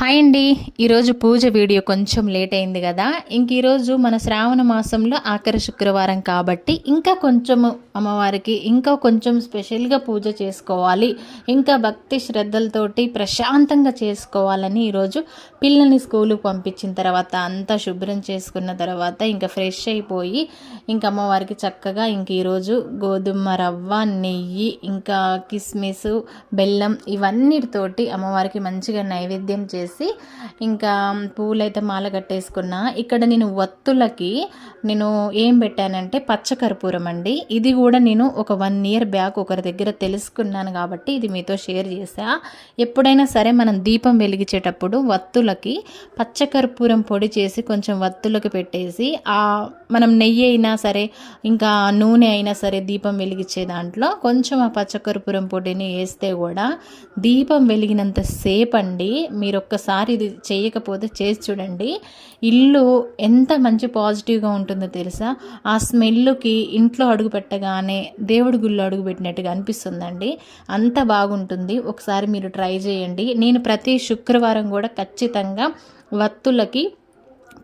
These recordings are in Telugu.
హాయ్ అండి. ఈరోజు పూజ వీడియో కొంచెం లేట్ అయింది కదా. ఇంక ఈరోజు మన శ్రావణ మాసంలో ఆఖరి శుక్రవారం కాబట్టి ఇంకా కొంచెము అమ్మవారికి ఇంకా కొంచెం స్పెషల్గా పూజ చేసుకోవాలి. ఇంకా భక్తి శ్రద్ధలతోటి ప్రశాంతంగా చేసుకోవాలని ఈరోజు పిల్లల్ని స్కూలుకు పంపించిన తర్వాత అంతా శుభ్రం చేసుకున్న తర్వాత ఇంకా ఫ్రెష్ అయిపోయి ఇంకా అమ్మవారికి చక్కగా ఇంక ఈరోజు గోధుమ రవ్వ నెయ్యి ఇంకా కిస్మిస్ బెల్లం ఇవన్నిటితోటి అమ్మవారికి మంచిగా నైవేద్యం చేసి ఇంకా పూలైతే మాల కట్టేసుకున్నా. ఇక్కడ నేను వత్తులకి నేను ఏం పెట్టానంటే పచ్చకర్పూరం అండి. ఇది కూడా నేను ఒక వన్ ఇయర్ బ్యాక్ ఒకరి దగ్గర తెలుసుకున్నాను కాబట్టి ఇది మీతో షేర్ చేసా ఎప్పుడైనా సరే మనం దీపం వెలిగించేటప్పుడు వత్తులకి పచ్చకర్పూరం పొడి చేసి కొంచెం వత్తులకి పెట్టేసి ఆ మనం నెయ్యి అయినా సరే ఇంకా నూనె అయినా సరే దీపం వెలిగించే దాంట్లో కొంచెం ఆ పచ్చకర్పూరం పొడిని వేస్తే కూడా దీపం వెలిగినంత సేపు అండి. మీరు ఒక్కసారి ఇది చేయకపోతే చేసి చూడండి. ఇల్లు ఎంత మంచి పాజిటివ్గా ఉంటుందో తెలుసా? ఆ స్మెల్కి ఇంట్లో అడుగు పెట్టగానే దేవుడి గుళ్ళు అడుగు పెట్టినట్టుగా అనిపిస్తుందండి. అంత బాగుంటుంది. ఒకసారి మీరు ట్రై చేయండి. నేను ప్రతి శుక్రవారం కూడా ఖచ్చితంగా వత్తులకి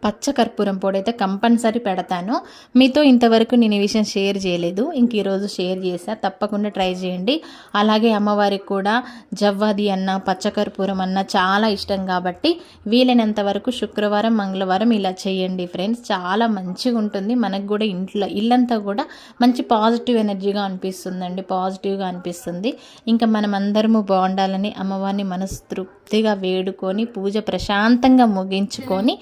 పచ్చ కర్పూరం పొడి అయితే కంపల్సరీ పెడతాను. మీతో ఇంతవరకు నేను ఈ విషయం షేర్ చేయలేదు. ఇంక ఈరోజు షేర్ చేశా. తప్పకుండా ట్రై చేయండి. అలాగే అమ్మవారికి కూడా జవ్వాది అన్న పచ్చకర్పూరం అన్న చాలా ఇష్టం కాబట్టి వీలైనంత వరకు శుక్రవారం మంగళవారం ఇలా చేయండి ఫ్రెండ్స్. చాలా మంచిగా ఉంటుంది. మనకు కూడా ఇంట్లో ఇల్లంతా కూడా మంచి పాజిటివ్ ఎనర్జీగా అనిపిస్తుందండి. పాజిటివ్గా అనిపిస్తుంది. ఇంకా మనం అందరము బాగుండాలని అమ్మవారిని మనస్తృప్తిగా వేడుకొని పూజ ప్రశాంతంగా ముగించుకొని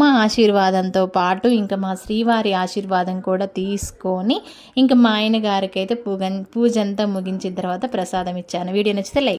అమ్మ ఆశీర్వాదంతో పాటు ఇంకా మా శ్రీవారి ఆశీర్వాదం కూడా తీసుకొని ఇంకా మా ఆయన గారికి అయితే పూగ పూజ అంతా ముగించిన తర్వాత ప్రసాదం ఇచ్చాను. వీడియో నచ్చితే లైక్